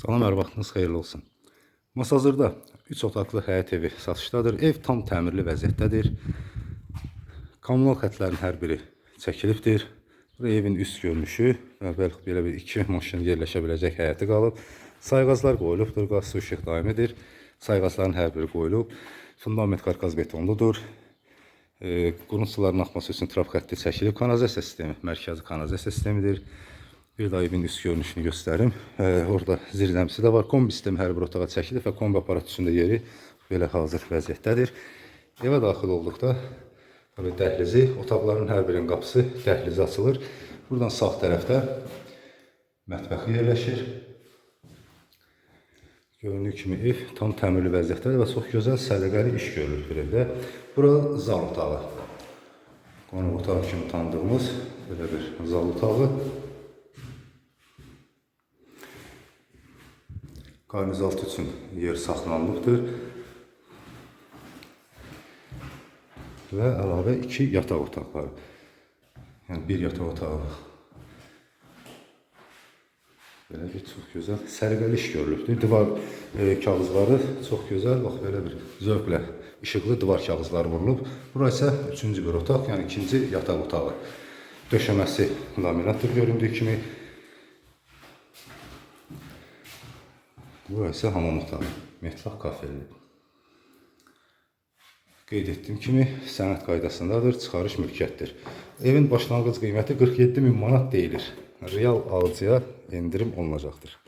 Salam, hər vaxtınız xeyirli olsun. Masazırda 3 otaqlı həyət evi satışdadır. Ev tam təmirli vəziyyətdədir. Kommunal xətlərin hər biri çəkilibdir. Bura evin üst görünüşü və bəl- belə bir iki maşın yerləşə biləcək həyəti qalıb. Sayğaclar qoyulubdur, qaz su işıq daimidir. Sayğacların hər biri qoyulub. Fundament karkaz betonludur. E, quruntuların axması üçün trap xətti çəkilib. Kanalizasiya sistemi, mərkəzi kanalizasiya sistemidir. Daha evin üst görünüşünü göstərim. E, orada zirzəmisi də var. Kombi sistemi hər bir otağa çəkilib və kombi aparat üçün də yeri belə hazır vəziyyətdədir. Evə daxil olduqda tabii dəhlizi, otaqların hər birinin qapısı dəhlizi açılır. Buradan sağ tərəfdə mətbəxi yerləşir. Göründüyü kimi ev tam təmirli vəziyyətdədir və çox gözəl səliqəli iş görülür bir evdə. Bura zal otağı. Qonaq otağı kimi tanıdığımız belə bir zal otağı. Qarnizaltı üçün yer saxlanılıbdır. Və əlavə iki yataq otaqları. Yəni bir yataq otağı. Belə bir çox gözəl, səliqəli iş görülübdür. Divar e, kağızları çox gözəl, bax belə bir zövqlə işıqlı divar kağızları vurulub. Bura isə üçüncü bir otaq, yəni ikinci yataq otağı. Döşəməsi laminatdır göründüyü kimi. Bura isə hamam otağı, metlaq kafelli. Qeyd etdiyim kimi sənəd qaydasındadır, çıxarış mülkiyyətdir. Evin başlanğıc qiyməti 47 min manat deyilir. Real alıcıya endirim olunacaqdır.